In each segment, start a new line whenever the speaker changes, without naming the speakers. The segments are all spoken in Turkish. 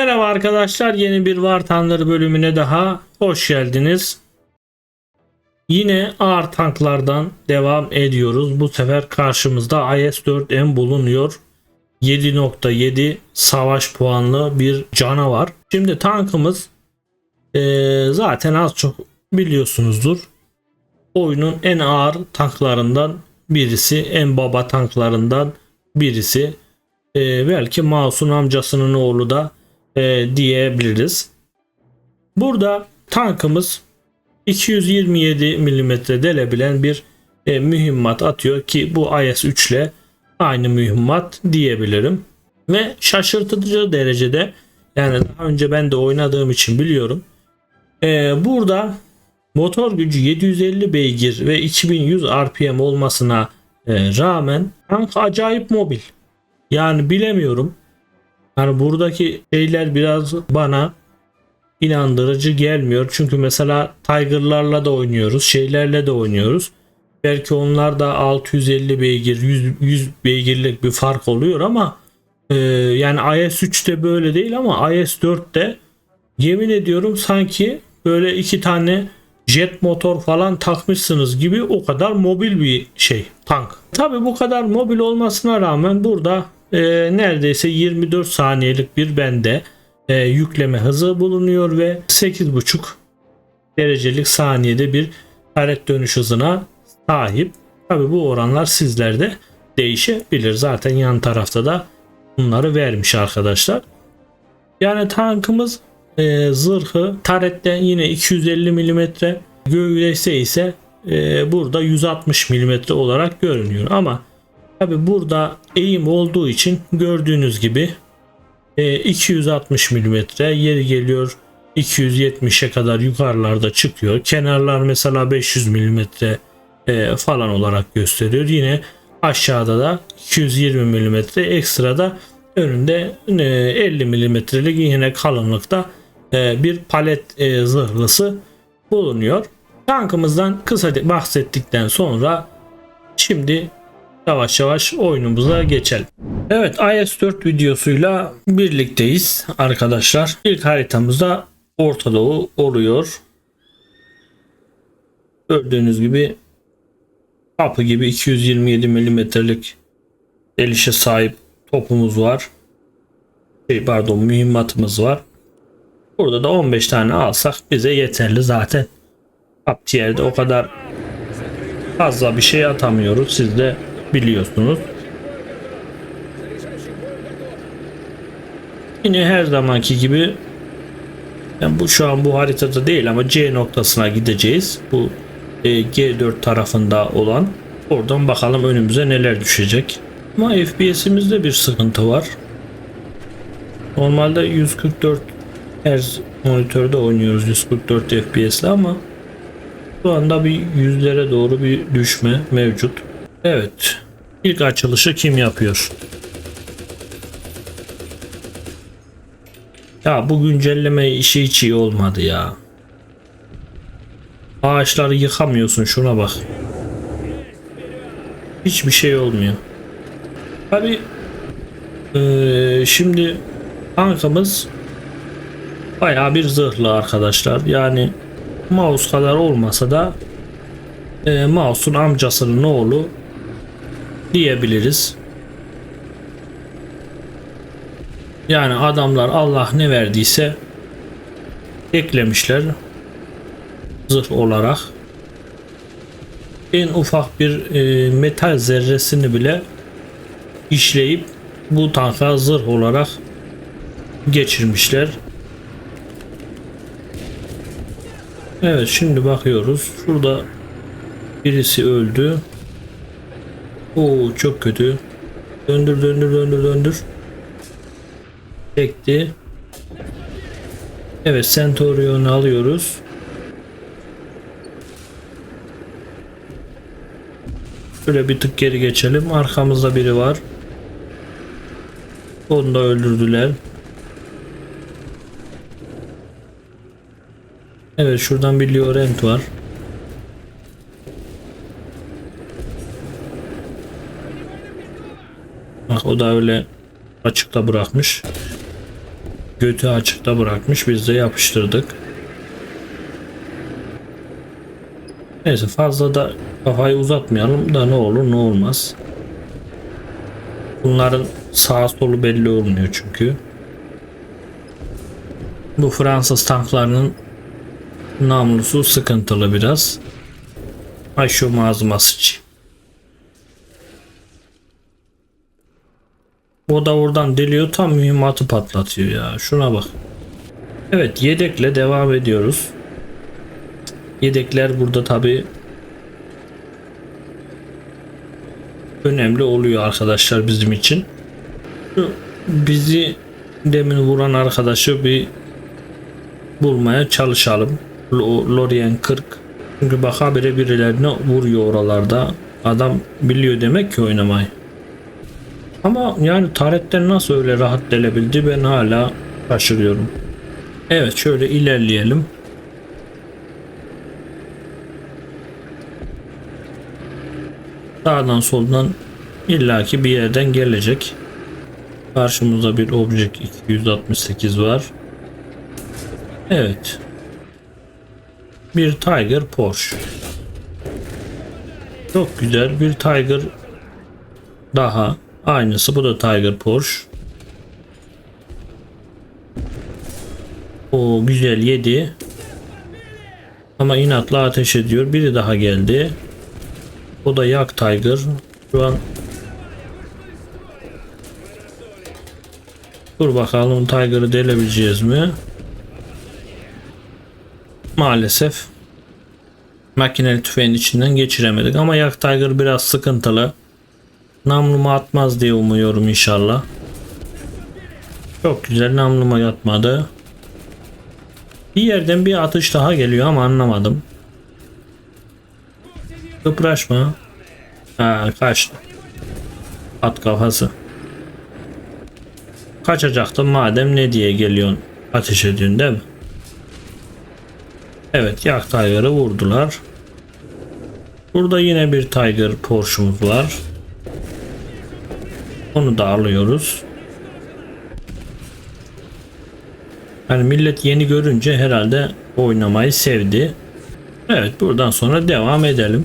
Merhaba arkadaşlar yeni bir War Thunder bölümüne daha hoş geldiniz. Yine ağır tanklardan devam ediyoruz. Bu sefer karşımızda IS-4M bulunuyor. 7.7 savaş puanlı bir canavar. Şimdi tankımız eee, zaten az çok biliyorsunuzdur. Oyunun en ağır tanklarından birisi, en baba tanklarından birisi. Eee, belki Mouse'un amcasının oğlu da e, diyebiliriz. Burada tankımız 227 mm delebilen bir e, mühimmat atıyor ki bu IS-3 ile aynı mühimmat diyebilirim. Ve şaşırtıcı derecede yani daha önce ben de oynadığım için biliyorum. E, burada motor gücü 750 beygir ve 2100 RPM olmasına e, rağmen tank acayip mobil. Yani bilemiyorum. Yani buradaki şeyler biraz bana inandırıcı gelmiyor. Çünkü mesela Tiger'larla da oynuyoruz. Şeylerle de oynuyoruz. Belki onlar da 650 beygir 100, 100 beygirlik bir fark oluyor ama e, yani IS-3'te böyle değil ama IS-4'te yemin ediyorum sanki böyle iki tane jet motor falan takmışsınız gibi o kadar mobil bir şey tank. Tabi bu kadar mobil olmasına rağmen burada e, neredeyse 24 saniyelik bir bende e, yükleme hızı bulunuyor ve 8.5 derecelik saniyede bir hareket dönüş hızına sahip. Tabi bu oranlar sizlerde değişebilir. Zaten yan tarafta da bunları vermiş arkadaşlar. Yani tankımız e, zırhı taretten yine 250 mm gövdesi ise e, burada 160 mm olarak görünüyor ama tabi burada eğim olduğu için gördüğünüz gibi e, 260 mm yeri geliyor 270'e kadar yukarılarda çıkıyor kenarlar mesela 500 mm e, falan olarak gösteriyor yine aşağıda da 220 mm ekstra da önünde e, 50 mm'lik yine kalınlıkta e, bir palet e, zırhlısı bulunuyor. Tankımızdan kısa bahsettikten sonra şimdi yavaş yavaş oyunumuza geçelim. Evet IS-4 videosuyla birlikteyiz arkadaşlar. İlk haritamızda Orta Doğu oluyor. Gördüğünüz gibi kapı gibi 227 milimetrelik delişe sahip topumuz var. Şey, pardon mühimmatımız var. Burada da 15 tane alsak bize yeterli zaten. PUBG'de o kadar fazla bir şey atamıyoruz. Siz de biliyorsunuz. Yine her zamanki gibi yani bu şu an bu haritada değil ama C noktasına gideceğiz. Bu e, G4 tarafında olan. Oradan bakalım önümüze neler düşecek. Ama FPS'imizde bir sıkıntı var. Normalde 144 Hz monitörde oynuyoruz 144 FPS ama şu anda bir yüzlere doğru bir düşme mevcut. Evet. İlk açılışı kim yapıyor? Ya bu güncelleme işi hiç iyi olmadı ya. Ağaçları yıkamıyorsun şuna bak. Hiçbir şey olmuyor. Tabi ee, şimdi tankamız bayağı bir zırhlı arkadaşlar. Yani mouse kadar olmasa da e, mouse'un amcasının oğlu diyebiliriz. Yani adamlar Allah ne verdiyse eklemişler zırh olarak. En ufak bir e, metal zerresini bile işleyip bu tanka zırh olarak geçirmişler. Evet şimdi bakıyoruz. Şurada birisi öldü. Oo çok kötü. Döndür döndür döndür döndür. Çekti. Evet Centurion'u alıyoruz. Şöyle bir tık geri geçelim. Arkamızda biri var. Onu da öldürdüler. Evet şuradan bir Liorent var. Bak o da öyle açıkta bırakmış. götü açıkta bırakmış. Biz de yapıştırdık. Neyse fazla da kafayı uzatmayalım da ne olur ne olmaz. Bunların sağ solu belli olmuyor çünkü. Bu Fransız tanklarının namlusu sıkıntılı biraz. Ay şu ağzıma sıçayım. O da oradan deliyor tam mühimmatı patlatıyor ya. Şuna bak. Evet yedekle devam ediyoruz. Yedekler burada tabi önemli oluyor arkadaşlar bizim için. Şu bizi demin vuran arkadaşı bir bulmaya çalışalım. Lo- Lorien 40. Çünkü bak habire birilerine vuruyor oralarda. Adam biliyor demek ki oynamayı. Ama yani taretten nasıl öyle rahat delebildi ben hala şaşırıyorum. Evet şöyle ilerleyelim. Sağdan soldan illaki bir yerden gelecek. Karşımızda bir Object 268 var. Evet. Bir Tiger Porsche. Çok güzel bir Tiger daha. Aynısı bu da Tiger Porsche. O güzel yedi. Ama inatla ateş ediyor. Biri daha geldi. O da Yak Tiger. Şu an Dur bakalım Tiger'ı delebileceğiz mi? Maalesef makineli tüfeğin içinden geçiremedik ama Yak Tiger biraz sıkıntılı. Namluma atmaz diye umuyorum inşallah. Çok güzel namluma yatmadı. Bir yerden bir atış daha geliyor ama anlamadım. Kıpraşma. Ha kaçtı. At kafası. Kaçacaktın madem ne diye geliyorsun. Ateş ediyorsun değil mi? Evet yak Tiger'ı vurdular. Burada yine bir Tiger Porsche'umuz var. Onu da alıyoruz. Yani millet yeni görünce herhalde oynamayı sevdi. Evet buradan sonra devam edelim.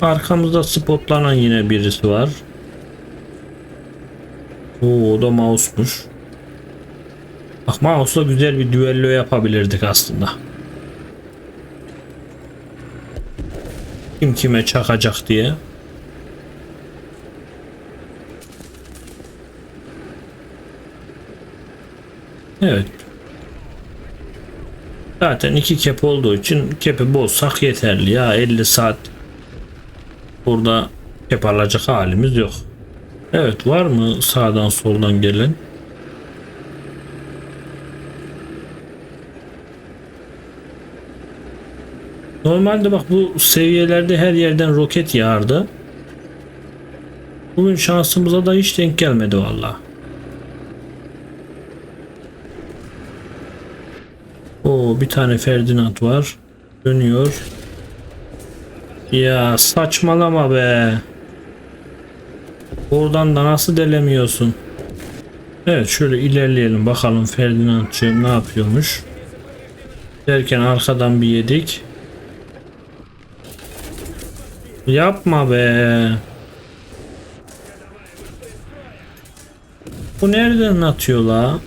Arkamızda spotlanan yine birisi var. Oo, o da mouse'muş. Bak mouse'la güzel bir düello yapabilirdik aslında. Kim kime çakacak diye. Evet. Zaten iki kep olduğu için kepi bozsak yeterli ya 50 saat burada kep alacak halimiz yok. Evet var mı sağdan soldan gelen? Normalde bak bu seviyelerde her yerden roket yağardı. Bugün şansımıza da hiç denk gelmedi valla. Bir tane Ferdinand var. Dönüyor. Ya saçmalama be. Oradan da nasıl delemiyorsun? Evet şöyle ilerleyelim bakalım Ferdinand'cığım ne yapıyormuş. Derken arkadan bir yedik. Yapma be. Bu nereden atıyor la?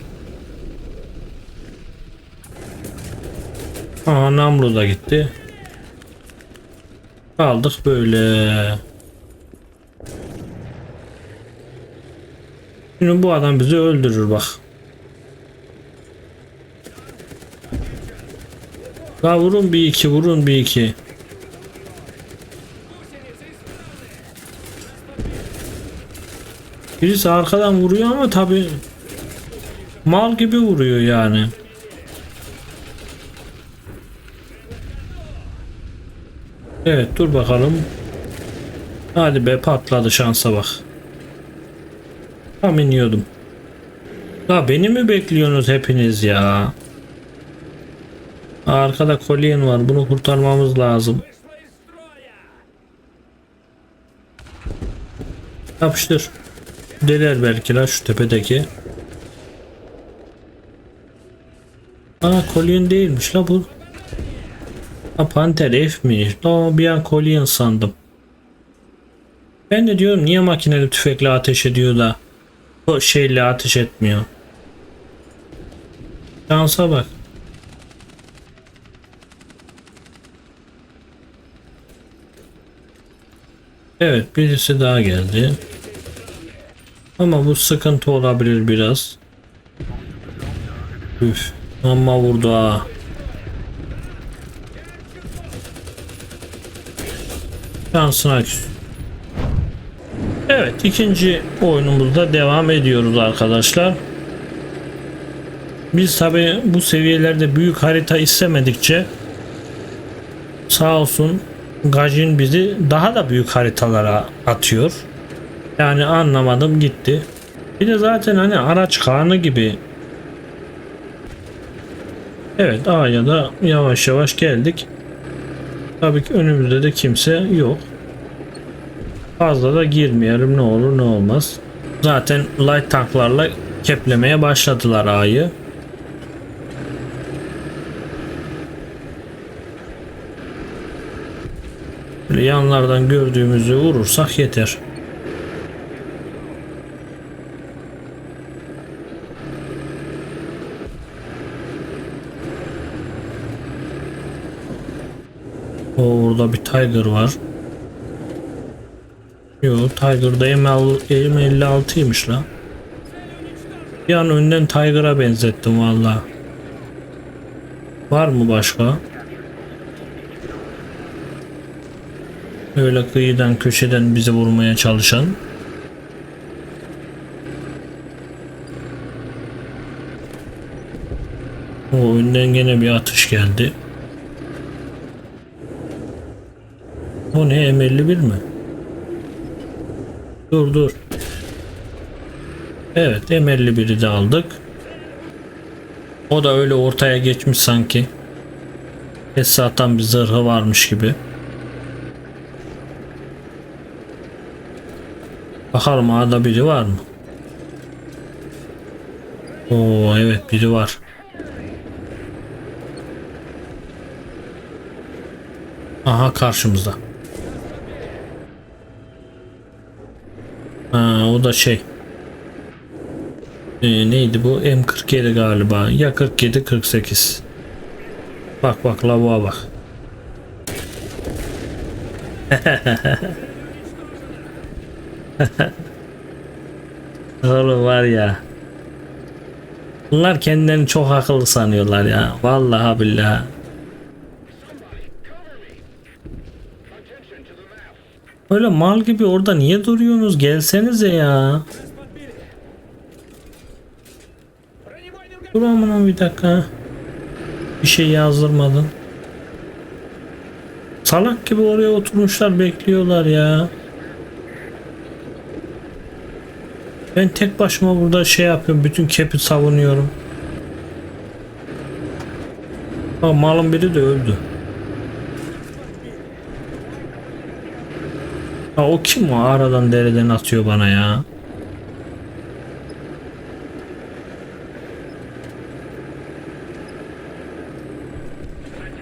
Aha Namlu da gitti. Kaldık böyle. Şimdi bu adam bizi öldürür bak. La vurun bir iki vurun bir iki. Birisi arkadan vuruyor ama tabi mal gibi vuruyor yani. Evet dur bakalım. Hadi be patladı şansa bak. Tam iniyordum. Ya beni mi bekliyorsunuz hepiniz ya? Arkada kolyen var. Bunu kurtarmamız lazım. Yapıştır. Deler belki la şu tepedeki. Aa Collion değilmiş la bu. Ha Panther F mi? Aa bir an Collion sandım. Ben de diyorum niye makineli tüfekle ateş ediyor da o şeyle ateş etmiyor. Şansa bak. Evet birisi daha geldi. Ama bu sıkıntı olabilir biraz. Üf. Amma vurdu ha. Şansına küs. Evet ikinci oyunumuzda devam ediyoruz arkadaşlar. Biz tabi bu seviyelerde büyük harita istemedikçe sağ olsun Gajin bizi daha da büyük haritalara atıyor. Yani anlamadım gitti. Bir de zaten hani araç karnı gibi. Evet A'ya da yavaş yavaş geldik. Tabii ki önümüzde de kimse yok. Fazla da girmeyelim ne olur ne olmaz. Zaten light tanklarla keplemeye başladılar A'yı. Böyle yanlardan gördüğümüzü vurursak yeter. O orada bir Tiger var. Yo Tiger'da M56'ymış la. Bir an önden Tiger'a benzettim valla. Var mı başka? Öyle kıyıdan köşeden bizi vurmaya çalışan. O önden gene bir atış geldi. O ne M51 mi? Dur dur. Evet M51'i de aldık. O da öyle ortaya geçmiş sanki. Esat'tan bir zırhı varmış gibi. Bakalım A'da biri var mı? Oo evet biri var. Aha karşımızda. Ha, o da şey. Ee, neydi bu? M47 galiba. Ya 47 48. Bak bak lavuğa bak. Oğlum var ya. Bunlar kendilerini çok akıllı sanıyorlar ya. Vallahi billahi. Öyle mal gibi orada niye duruyorsunuz? Gelsenize ya. Dur amına bir dakika. Bir şey yazdırmadın. Salak gibi oraya oturmuşlar bekliyorlar ya. Ben tek başıma burada şey yapıyorum. Bütün kepi savunuyorum. Ha, malın biri de öldü. Ha, o kim o aradan dereden atıyor bana ya.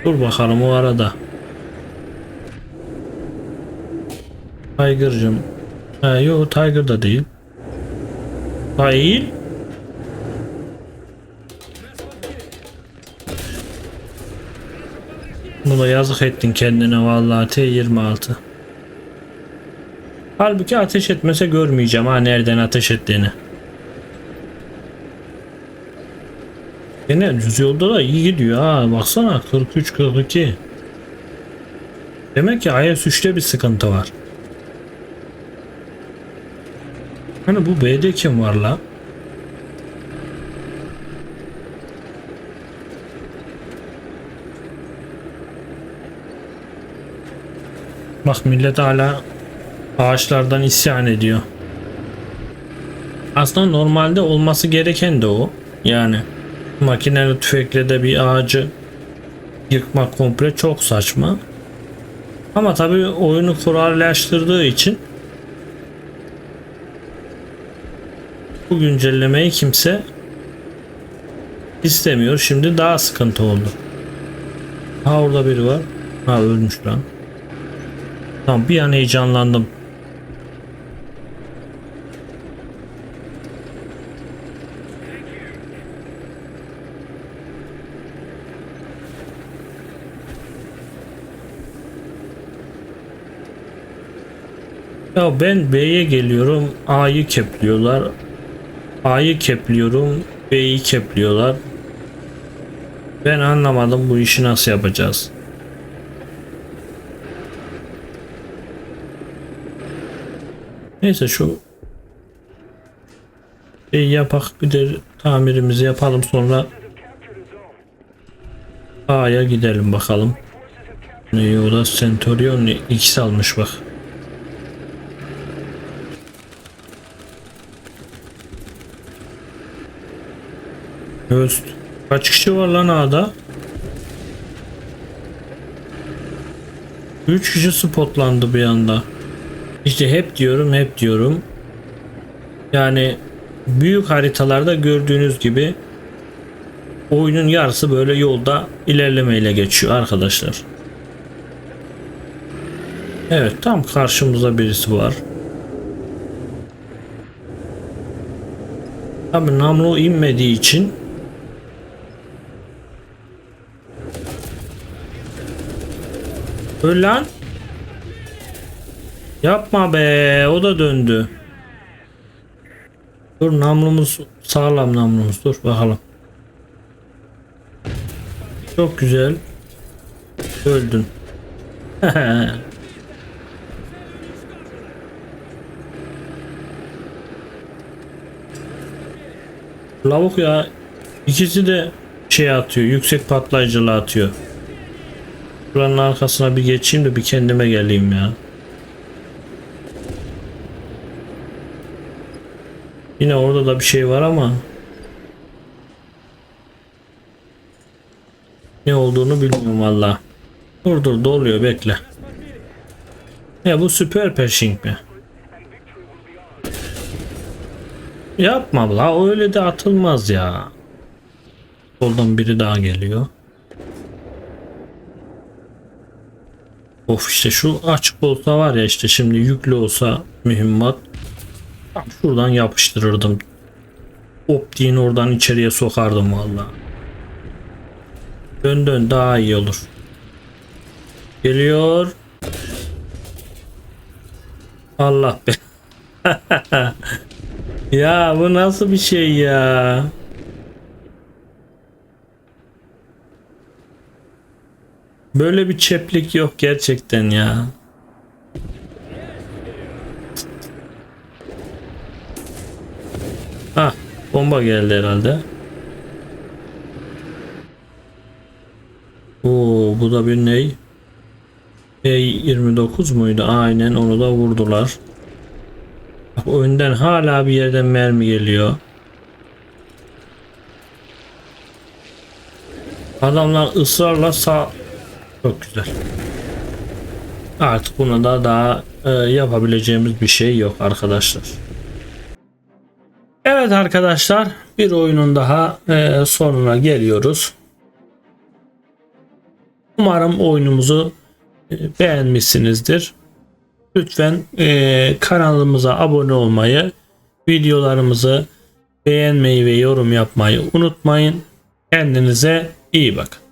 Dur bakalım o arada. Tiger'cım. Ha, yo Tiger da değil. Hayır. Buna yazık ettin kendine vallahi T26. Halbuki ateş etmese görmeyeceğim ha nereden ateş ettiğini. Yine düz yolda da iyi gidiyor ha baksana 43 42. Demek ki IS-3'te bir sıkıntı var. Hani bu B'de kim var la? Bak millet hala ağaçlardan isyan ediyor. Aslında normalde olması gereken de o. Yani makineli tüfekle de bir ağacı yıkmak komple çok saçma. Ama tabii oyunu kurallaştırdığı için bu güncellemeyi kimse istemiyor. Şimdi daha sıkıntı oldu. Ha orada biri var. Ha ölmüş lan. Tamam bir an heyecanlandım. Ya ben B'ye geliyorum. A'yı kepliyorlar. A'yı kepliyorum. B'yi kepliyorlar. Ben anlamadım bu işi nasıl yapacağız. Neyse şu şey yapak bir de tamirimizi yapalım sonra A'ya gidelim bakalım. Ne o da Centurion X almış bak. Öst. Kaç kişi var lan A'da? 3 kişi spotlandı bir anda. İşte hep diyorum hep diyorum. Yani büyük haritalarda gördüğünüz gibi oyunun yarısı böyle yolda ilerlemeyle geçiyor arkadaşlar. Evet tam karşımızda birisi var. Tabi namlu inmediği için Öl lan. Yapma be o da döndü. Dur namlumuz sağlam namlumuz dur bakalım. Çok güzel. Öldün. Lavuk ya ikisi de şey atıyor yüksek patlayıcılı atıyor. Buranın arkasına bir geçeyim de bir kendime geleyim ya. Yine orada da bir şey var ama ne olduğunu bilmiyorum valla. Dur dur doluyor bekle. Ya bu süper pershing mi? Yapma la öyle de atılmaz ya. Soldan biri daha geliyor. Of işte şu açık olsa var ya işte şimdi yüklü olsa mühimmat şuradan yapıştırırdım. Optiğini oradan içeriye sokardım valla. Dön dön daha iyi olur. Geliyor. Allah be. ya bu nasıl bir şey ya? Böyle bir çeplik yok gerçekten ya. Ha, bomba geldi herhalde. Oo, bu da bir ney? E29 muydu? Aynen onu da vurdular. Bak önden hala bir yerden mermi geliyor. Adamlar ısrarla sağ çok güzel. Artık buna da daha e, yapabileceğimiz bir şey yok arkadaşlar. Evet arkadaşlar bir oyunun daha e, sonuna geliyoruz. Umarım oyunumuzu e, beğenmişsinizdir. Lütfen e, kanalımıza abone olmayı, videolarımızı beğenmeyi ve yorum yapmayı unutmayın. Kendinize iyi bakın.